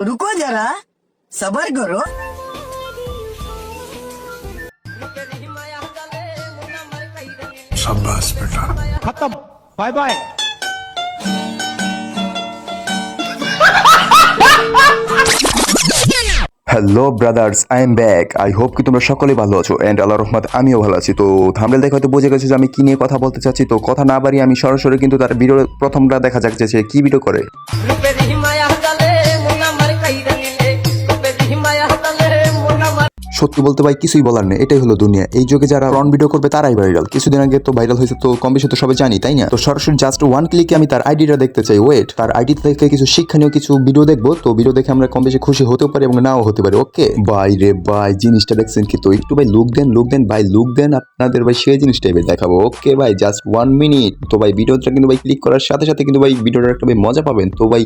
रुको जरा सबर करो शाबाश बेटा खत्म bye bye hello brothers I am back I hope কি তোমরা সকলে ভালো আছো অ্যান্ড আল্লাহ রহমত আমিও ভালো আছি তো থামলে দেখে হয়তো বুঝে গেছো যে আমি কি নিয়ে কথা বলতে চাচ্ছি তো কথা না বাড়িয়ে আমি সরাসরি কিন্তু তার ভিডিও প্রথমটা দেখা যাক যে সে কি ভিডিও করে সত্যি বলতে ভাই কিছুই বলার নেই, এটাই হলো দুনিয়া। এই যুগে যারা রন ভিডিও করবে তারাই ভাইরাল কিছুদিন আগে তো ভাইরাল হয়েছে তো কম বেশি তো সবাই জানি, তাই না? তো সরাসরি জাস্ট ওয়ান ক্লিকে আমি তার আইডিটা দেখতে চাই। ওয়েট তার আইডি থেকে কিছু শিক্ষণীয় কিছু ভিডিও দেখব, তো ভিডিও দেখে আমরা কম বেশি খুশি হতেও পারি এবং নাও হতে পারি ওকে ভাই রে ভাই, জিনিসটা দেখছেন কি তো? একটু ভাই লুক দেন লুক দেন, ভাই লুক দেন, আপনাদের ভাই সেই জিনিসটা এবার দেখাবো ওকে ভাই? জাস্ট ওয়ান মিনিট তো ভাই ভিডিওটা কিন্তু ভাই ক্লিক করার সাথে সাথে কিন্তু ভাই ভিডিওটার একটা ভাই মজা পাবেন। তো ভাই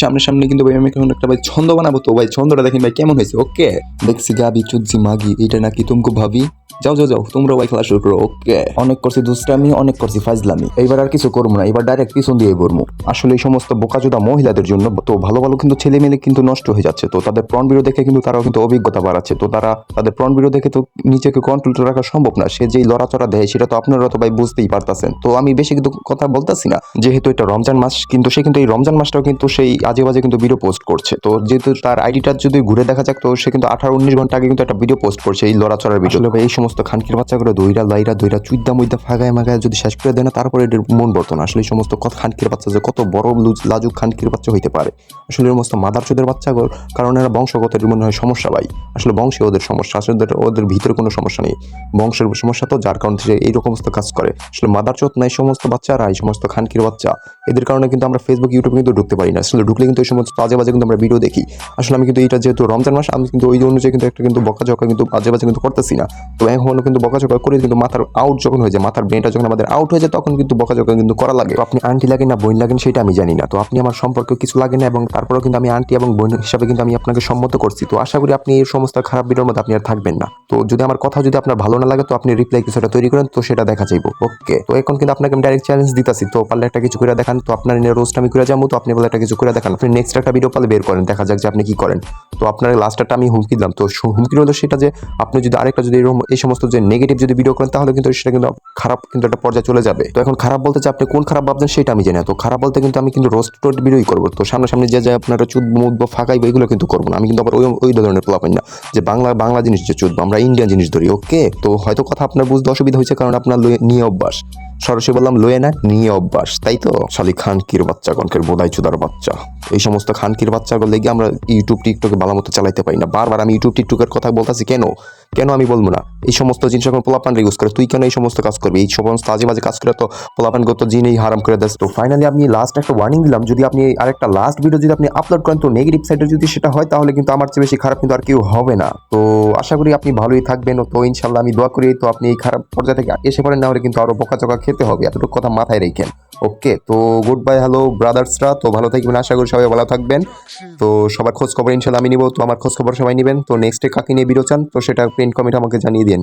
সামনে সামনে কিন্তু ভাই আমি এখন একটা ভাই ছন্দ বানাবো, তো ভাই ছন্দটা দেখেন ভাই কেমন হয়েছে ওকে দেখছি গাবি চুদ্জি মাগি এটা নাকি তুমকো ভাবি যাও যাও যাও তোমরা ভাই খেলা শুরু করো ওকে। অনেক করছি দুষ্টামি অনেক করছি ফাজলামি। এইবার আর কিছু করব না এবার ডাইরেক্ট পিছন দিয়ে বলব আসলে এই সমস্ত বোকাচোদা মহিলাদের জন্য তো ভালো ভালো কিন্তু ছেলে মেয়ে কিন্তু নষ্ট হয়ে যাচ্ছে। তো তাদের প্রণ ভিডিও দেখে কিন্তু তারাও কিন্তু অভিজ্ঞতা বাড়াচ্ছে। তো তারা তাদের প্রণ ভিডিও দেখে তো নিজেকে কন্ট্রোল রাখা সম্ভব না। সে যেই লড়াচড়া দেয় সেটা তো আপনারা তো ভাই বুঝতেই পারতাছেন। তো আমি বেশি কিন্তু কথা বলতেছি না। যেহেতু এটা রমজান মাস কিন্তু সে কিন্তু এই রমজান মাসটাও কিন্তু সেই আজে বাজে কিন্তু ভিডিও পোস্ট করছে। তো যেহেতু তার আইডিটা যদি ঘুরে দেখা যাক তো সে কিন্তু আঠারো উনিশ ঘণ্টা আগে কিন্তু একটা ভিডিও পোস্ট করছে এই লড়াচড়ার ভিডিও এই সমস্ত খানকির বাচ্চাগুলো দইরা, লাইরা, দইরা, চুইদ্দা, মুইদ্দা, ফাগায় মাগায় যদি শেষ করে দেয় না, তারপরে এটার মন বর্তন আসলে এই সমস্ত কত খানকির বাচ্চা যে কত বড় লুজ- লাজুক খানকির বাচ্চা হইতে পারে। আসলে এর সমস্ত মাদার চোদের বাচ্চা কারণ এরা বংশগত মনে হয় সমস্যা ভাই। আসলে বংশে ওদের সমস্যা, আসলে ওদের- ভিতরে কোনো সমস্যা নেই। বংশের সমস্যা তো যার কারণে সে এই সমস্ত কাজ করে। আসলে মাদার চোদ নাই সমস্ত বাচ্চারা, এই সমস্ত খানকির বাচ্চা, এদের কারণে কিন্তু আমরা ফেসবুক ইউটিউবে কিন্তু ঢুকতে পারি না। আসলে ঢুকলে কিন্তু এই সমস্ত আজে বাজে কিন্তু আমরা ভিডিও দেখি। আসলে আমি কিন্তু এটা যেহেতু রমজান মাস, আমি কিন্তু ওই অনুযায়ী কিন্তু একটা কিন্তু বকাঝকা কিন্তু বাজে বাজে কিন্তু করতেছি না। তো এখন কিন্তু বকাঝকা করে কিন্তু মাথার আউট যখন হয়ে যায়, মাথার ব্রেনটা যখন আমাদের আউট হয়ে যায়, তখন কিন্তু বকাঝকা কিন্তু করা লাগে। আপনি আন্টি লাগেন না, বোন লাগেন সেটা আমি জানি না। তো আপনি আমার সম্পর্কে কিছু লাগে না এবং তারপরেও কিন্তু আমি আন্টি এবং বোন হিসাবে কিন্তু আমি আপনাকে সম্মত করছি। তো আশা করি আপনি এই সমস্ত খারাপ ভিডিওর মধ্যে আপনি আর থাকবেন না। তো যদি আমার কথা যদি আপনার ভালো না লাগে, তো আপনি রিপ্লাই কিছুটা তৈরি করেন, তো সেটা দেখা যাইব। ওকে তো এখন কিন্তু আপনাকে আমি ডাইরেক্ট চ্যালেঞ্জ দিতেছি। তো পারলে একটা কিছু করে দেখান। তো আপনার রোস্ট আমি করে যাব, তো আপনি বলে একটা কিছু করে দেখান। আপনি নেক্সট একটা ভিডিও পালে বের করেন, দেখা যাক যে আপনি কি করেন। তো আপনার লাস্টটা আমি হুমকি দিলাম। তো হুমকি হলো সেটা যে, আপনি যদি আরেকটা যদি এরকম সমস্ত যে নেগেটিভ যদি ভিডিও করেন, তাহলে কিন্তু সেটা কিন্তু খারাপ কিন্তু একটা পর্যায়ে চলে যাবে। তো এখন খারাপ বলতে আপনি কোন খারাপ ভাবছেন, সেটা আমি জানি তো খারাপ বলতে কিন্তু আমি কিন্তু রোস্ট টোস্ট ভিডিওই করব। তো সামনাসামনি যে যে আপনারা চুদ, মুদ বা ফাঁকাইবো এগুলো কিন্তু করব না। আমি কিন্তু আবার ওই ওই ধরনের পোলাপাই না। যে বাংলা বাংলা জিনিস যে চুদবো আমরা ইন্ডিয়ান জিনিস ধরি ওকে তো হয়তো কথা আপনার বুঝতে অসুবিধা হয়েছে, কারণ আপনার নিয়ে অভ্যাস। সরাসরি বললাম লয়ে না নিয়ে অভ্যাস, তাই তো? শালি খানকির বাচ্চা, কনকের বোধাই চুদার বাচ্চা। এই সমস্ত খানকির বাচ্চাগুলো লেগে আমরা ইউটিউব টিকটকে ভালো মতো চালাইতে পারি না। বারবার আমি ইউটিউব টিকটকের কথা বলতেছি কেন? কেন আমি বলব না? এই সমস্ত জিনিস এখন পোলাপান ইউজ করে। তুই কেন এই সমস্ত কাজ করবি? এই সমস্ত আজে বাজে কাজ করে তো পোলাপান গত জিনেই হারাম করে দেয়। তো ফাইনালি আমি লাস্ট একটা ওয়ার্নিং দিলাম। যদি আপনি আরেকটা লাস্ট ভিডিও যদি আপনি আপলোড করেন, তো নেগেটিভ সাইডে যদি সেটা হয়, তাহলে কিন্তু আমার চেয়ে বেশি খারাপ কিন্তু আর কেউ হবে না। তো আশা করি আপনি ভালোই থাকবেন। তো ইনশাল্লাহ আমি দোয়া করি, তো আপনি এই খারাপ পর্যায়ে থেকে এসে পড়েন, না হলে কিন্তু আরও বকাচকা খেতে হবে। এতটুকু কথা মাথায় রেখেন। ওকে, তো গুড বাই হ্যালো ব্রাদার্সরা তো ভালো থাকবেন, আশা করি সবাই ভালো থাকবেন। তো সবার খোঁজ খবর ইনশাল্লাহ আমি নিব, তো আমার খোঁজ খবর সবাই নেবেন। তো নেক্সটে কাকে নিয়ে ভিডিও চান, তো সেটা প্রিন্ট কমেন্ট আমাকে জানিয়ে দিন।